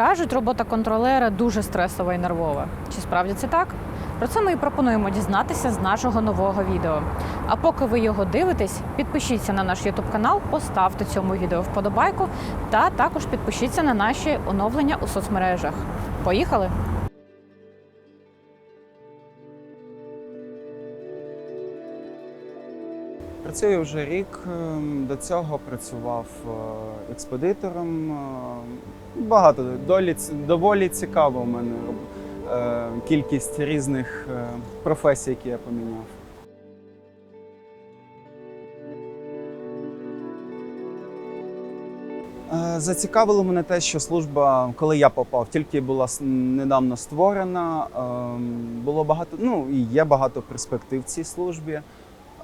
Кажуть, робота контролера дуже стресова і нервова. Чи справді це так? Про це ми і пропонуємо дізнатися з нашого нового відео. А поки ви його дивитесь, підпишіться на наш YouTube канал, поставте цьому відео вподобайку та також підпишіться на наші оновлення у соцмережах. Поїхали! Працюю вже рік. ем, До цього працював е, експедитором. Е, Багато долі доволі цікаво в мене е, кількість різних е, професій, які я поміняв. Е, Зацікавило мене те, що служба, коли я попав, тільки була недавно створена. ем, Було багато, ну і є багато перспектив в цій службі.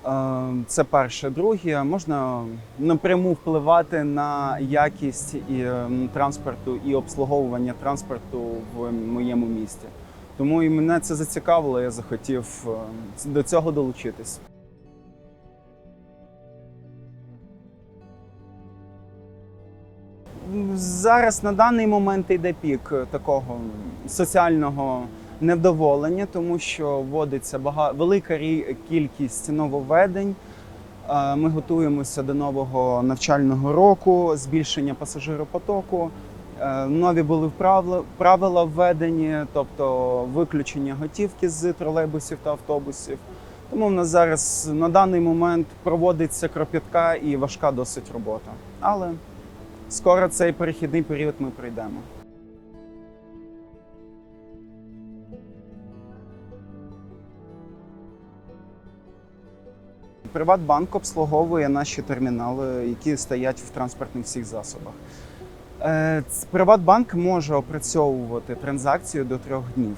Е, Це перше. Друге, можна напряму впливати на якість і, ем, транспорту і обслуговування транспорту в моєму місті. Тому і мене це зацікавило, я захотів е, до цього долучитись. Зараз на даний момент йде пік такого соціального невдоволення, тому що вводиться бага... велика кількість нововведень. Е, Ми готуємося до нового навчального року, збільшення пасажиропотоку. Е, Нові були правила введені, тобто виключення готівки з тролейбусів та автобусів. Тому в нас зараз на даний момент проводиться кропітка і важка досить робота. Але скоро цей перехідний період ми пройдемо. Приватбанк обслуговує наші термінали, які стоять в транспортних всіх засобах. Е, Приватбанк може опрацьовувати транзакцію до трьох днів.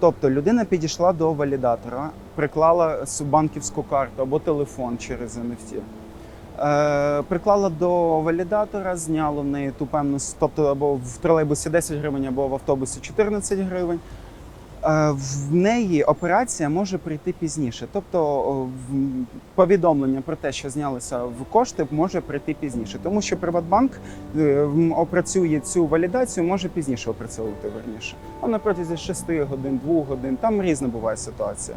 Тобто людина підійшла до валідатора, приклала банківську карту або телефон через NFT. Е, приклала до валідатора, зняло в неї ту певну, тобто або в тролейбусі 10 гривень, або в автобусі 14 гривень. Е, В неї операція може прийти пізніше. Тобто повідомлення про те, що знялися в кошти, може прийти пізніше. Тому що Приватбанк е, опрацює цю валідацію, може пізніше опрацьовувати верніше. А на протязі 6 годин, 2 годин, там різна буває ситуація.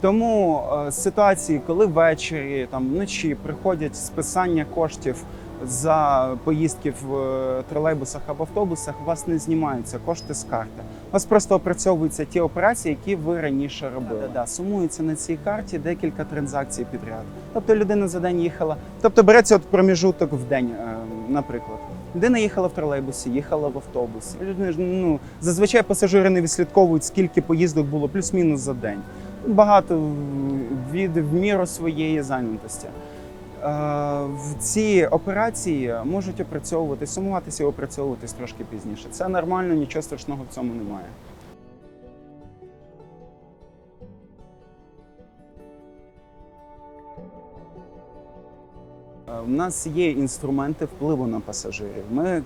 Тому е, ситуації, коли ввечері, там вночі приходять списання коштів за поїздки в е, тролейбусах або автобусах, у вас не знімаються кошти з карти. У вас просто опрацьовуються ті операції, які ви раніше робили. Да, да, сумується на цій карті декілька транзакцій підряд. Тобто людина за день їхала. Тобто береться от проміжуток в день, е, наприклад. Людина їхала в тролейбусі, їхала в автобусі. Ну, зазвичай пасажири не відслідковують, скільки поїздок було плюс-мінус за день. Багато від в міру своєї зайнятості. Е, В ці операції можуть опрацьовувати, сумуватися і опрацьовуватись трошки пізніше. Це нормально, нічого страшного в цьому немає. Е, У нас є інструменти впливу на пасажирів. Ми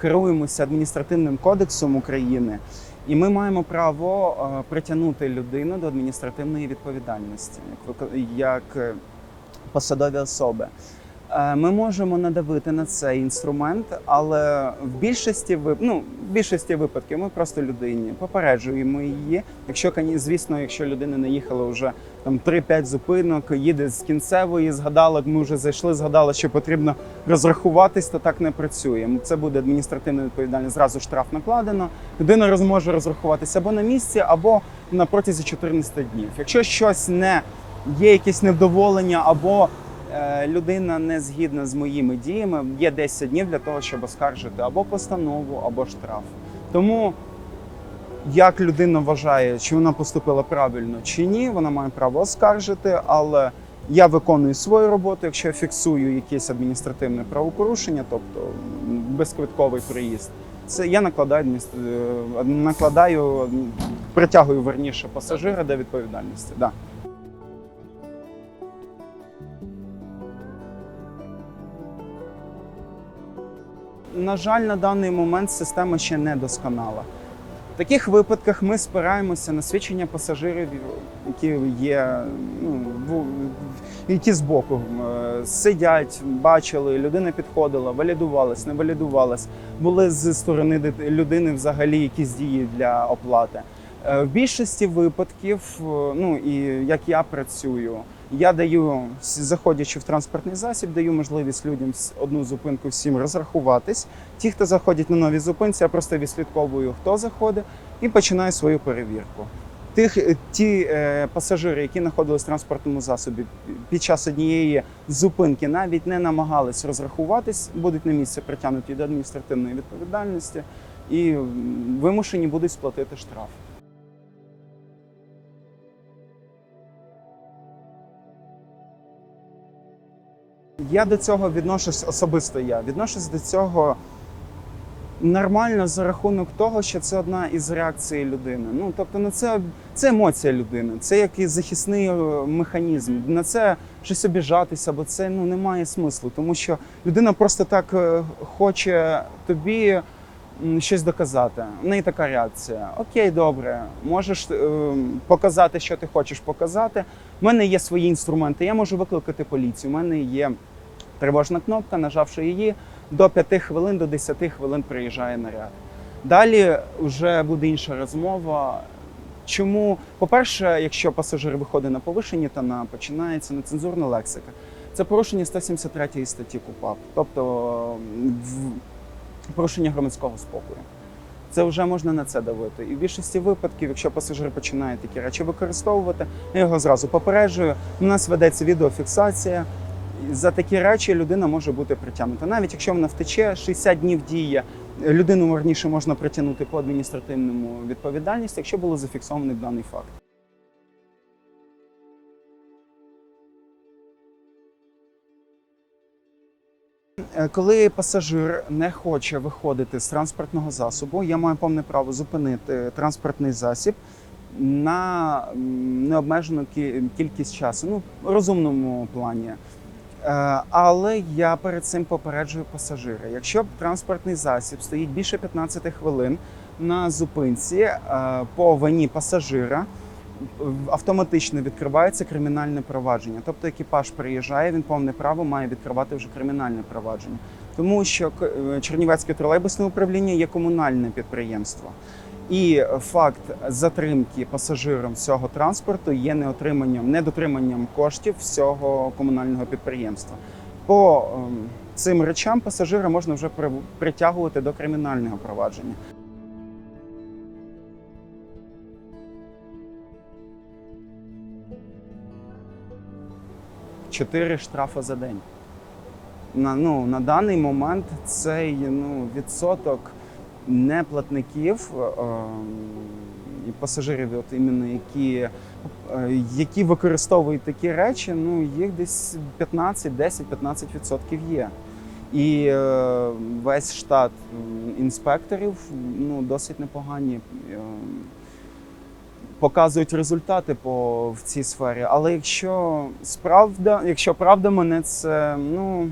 керуємося адміністративним кодексом України, і ми маємо право е, притягнути людину до адміністративної відповідальності як, е, посадові особи. Е, Ми можемо надавити на цей інструмент, але в більшості ну, в більшості випадків ми просто людині попереджуємо її. Якщо звісно, якщо людина не їхала вже там 3-5 зупинок, їде з кінцевої, згадала, ми вже зайшли, згадала, що потрібно розрахуватись, то так не працює. Це буде адміністративна відповідальність. Зразу штраф накладено. Людина роз- може розрахуватися або на місці, або на протязі 14 днів. Якщо щось не є якесь невдоволення або е, людина не згідна з моїми діями, є 10 днів для того, щоб оскаржити або постанову, або штраф. Тому як людина вважає, чи вона поступила правильно чи ні, вона має право оскаржити, але я виконую свою роботу. Якщо я фіксую якесь адміністративне правопорушення, тобто безквитковий приїзд, це я накладаю е, накладаю, притягую верніше пасажира до відповідальності. Да. На жаль, на даний момент система ще не досконала. В таких випадках ми спираємося на свідчення пасажирів, які є, ну, які збоку е, сидять, бачили, людина підходила, валідувалась, не валідувалась, були з сторони людини взагалі якісь дії для оплати. Е, В більшості випадків, е, ну і як я працюю, я даю, заходячи в транспортний засіб, даю можливість людям одну зупинку всім розрахуватись. Ті, хто заходять на нові зупинці, я просто відслідковую, хто заходить, і починаю свою перевірку. Тих е, ті е, пасажири, які знаходились в транспортному засобі під час однієї зупинки, навіть не намагались розрахуватись, будуть на місце притягнуті до адміністративної відповідальності і вимушені будуть сплатити штраф. Я до цього відношусь особисто. Я відношусь до цього нормально за рахунок того, що це одна із реакцій людини. Ну тобто, на це, це емоція людини, це якийсь захисний е, механізм. На це щось обіжатися, бо це ну немає смислу, тому що людина просто так е, хоче тобі щось доказати. У неї така реакція. Окей, добре, можеш е, показати, що ти хочеш показати. У мене є свої інструменти. Я можу викликати поліцію. У мене є тривожна кнопка, нажавши її, до 5 хвилин, до 10 хвилин приїжджає наряд. Далі вже буде інша розмова. Чому, по-перше, якщо пасажир виходить на повишенні тона, починається нецензурна лексика. Це порушення 173 статті КУПАП, тобто в- порушення громадського спокою. Це вже можна на це давити. І в більшості випадків, якщо пасажир починає такі речі використовувати, я його зразу попереджую. У нас ведеться відеофіксація. За такі речі людина може бути притягнута. Навіть якщо вона втече, 60 днів діє. Людину раніше можна притягнути по адміністративному відповідальності, якщо було зафіксований даний факт. Коли пасажир не хоче виходити з транспортного засобу, я маю повне право зупинити транспортний засіб на необмежену кількість часу, ну в розумному плані. Е, Але я перед цим попереджую пасажира. Якщо транспортний засіб стоїть більше 15 хвилин на зупинці е, по вині пасажира, автоматично відкривається кримінальне провадження. Тобто екіпаж приїжджає, він повне право має відкривати вже кримінальне провадження. Тому що е, Чернівецьке тролейбусне управління є комунальне підприємство. І факт затримки пасажиром всього транспорту є неотриманням, недотриманням коштів всього комунального підприємства. По ем, цим речам пасажира можна вже притягувати до кримінального провадження. Чотири штрафи за день. На, ну, на даний момент цей ну, відсоток неплатників е, і пасажирів, от іменно які, е, які використовують такі речі, ну їх десь 15, 10-15% є. І е, весь штат інспекторів ну, досить непогані. е, Показують результати по в цій сфері. Але якщо справда, якщо правда мене це ну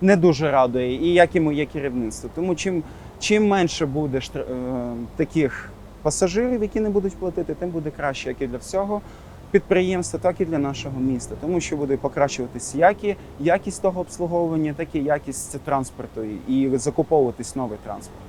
не дуже радує, і як і моє керівництво. Тому чим, чим менше буде штр- е, таких пасажирів, які не будуть платити, тим буде краще як і для всього підприємства, так і для нашого міста. Тому що буде покращуватись як і якість того обслуговування, так і якість транспорту, і закуповуватись новий транспорт.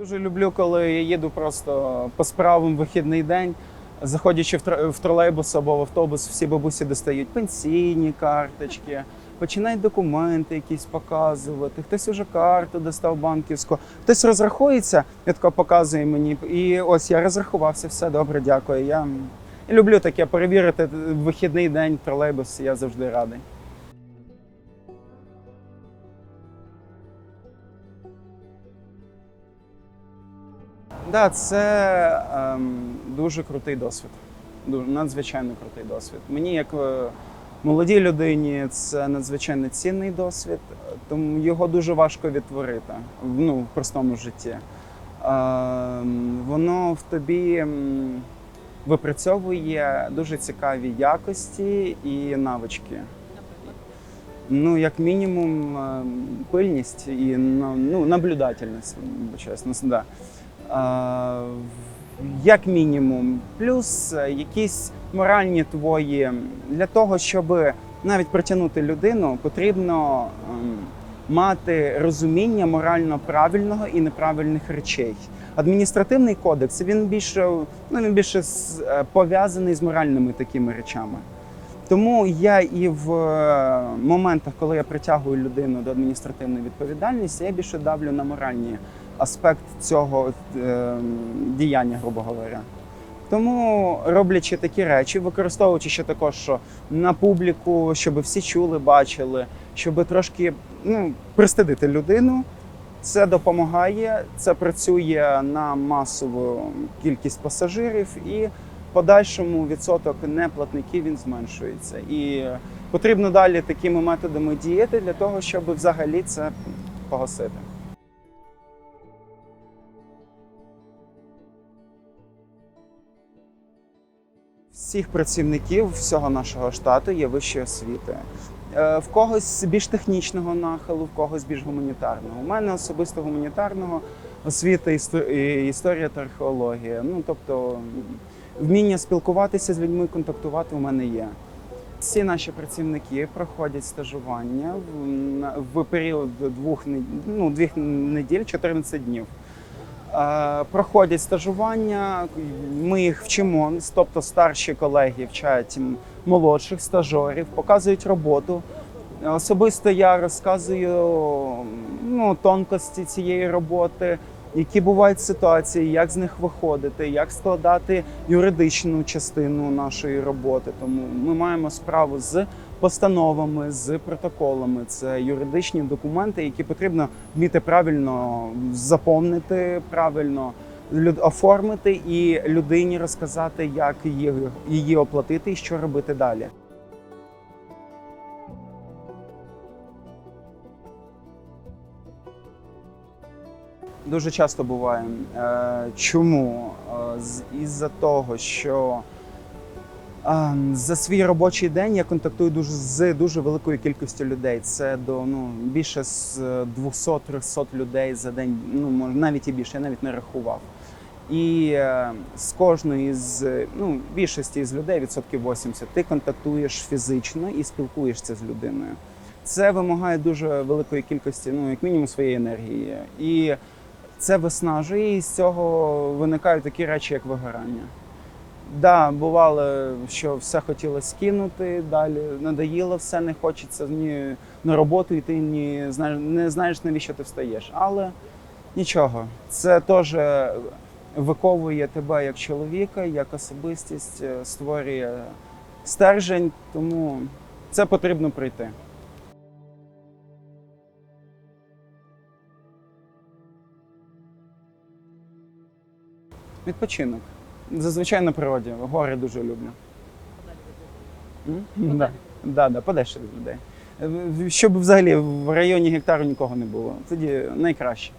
Дуже люблю, коли я їду просто по справам в вихідний день. Заходячи в тр- в тролейбус або в автобус, всі бабусі достають пенсійні карточки, починають документи якісь показувати. Хтось уже карту достав банківську, хтось розрахується, я тако показує мені. І ось я розрахувався, все добре, дякую. Я люблю таке перевірити вихідний день тролейбус, я завжди радий. Да, це ем, дуже крутий досвід. Дуже надзвичайно крутий досвід. Мені, як е, молодій людині, це надзвичайно цінний досвід, тому його дуже важко відтворити в- ну, в простому житті. Ем, воно в тобі випрацьовує дуже цікаві якості і навички. Ну, як мінімум, е, пильність і ну, ну, наблюдательність, чесно. Да. Як мінімум, плюс е, якісь моральні твої для того, щоб навіть притягнути людину, потрібно ем, мати розуміння морально правильного і неправильних речей. Адміністративний кодекс він більше, ну, він більше е, пов'язаний з моральними такими речами. Тому я і в е, моментах, коли я притягую людину до адміністративної відповідальності, я більше давлю на моральний аспект цього е, діяння, грубо говоря. Тому роблячи такі речі, використовуючи ще також що на публіку, щоб всі чули, бачили, щоб трошки ну, пристидити людину. Це допомагає, це працює на масову кількість пасажирів і подальшому відсоток неплатників він зменшується. І потрібно далі такими методами діяти для того, щоб взагалі це погасити. Всіх працівників всього нашого штату є вищої освіти. Е, В когось більш технічного нахилу, в когось більш гуманітарного. У мене особисто гуманітарного освіта, історія та археологія. Ну тобто вміння спілкуватися з людьми, контактувати у мене є. Всі наші працівники проходять стажування в, період двох ну, двох неділь, 14 днів. Е, проходять стажування, ми їх вчимо, тобто старші колеги вчать молодших стажерів, показують роботу. Особисто я розказую ну, тонкості цієї роботи, які бувають ситуації, як з них виходити, як складати юридичну частину нашої роботи. Тому ми маємо справу з постановами, з протоколами. Це юридичні документи, які потрібно вміти правильно заповнити, правильно оформити і людині розказати, як її, оплатити і що робити далі. Дуже часто буває. Е, Чому? Е, Із-за того, що за свій робочий день я контактую дуже з дуже великою кількістю людей. Це до ну більше з 200-300 людей за день. Ну може навіть і більше, я навіть не рахував. І е, з кожної з ну більшості з людей, відсотків 80, ти контактуєш фізично і спілкуєшся з людиною. Це вимагає дуже великої кількості, ну як мінімум, своєї енергії. І це виснажує, і з цього виникають такі речі, як вигорання. Да, бувало, що все хотілося кинути, далі надоїло все, не хочеться ні на роботу йти, ні знаєш, не знаєш, навіщо ти встаєш. Але нічого, це теж виковує тебе як чоловіка, як особистість, е, створює стержень, тому це потрібно пройти. Відпочинок. Зазвичай на природі. Гори дуже люблю. М? Да. Да, да, подальше від людей. Е, Щоб взагалі в районі гектару нікого не було. Тоді найкраще.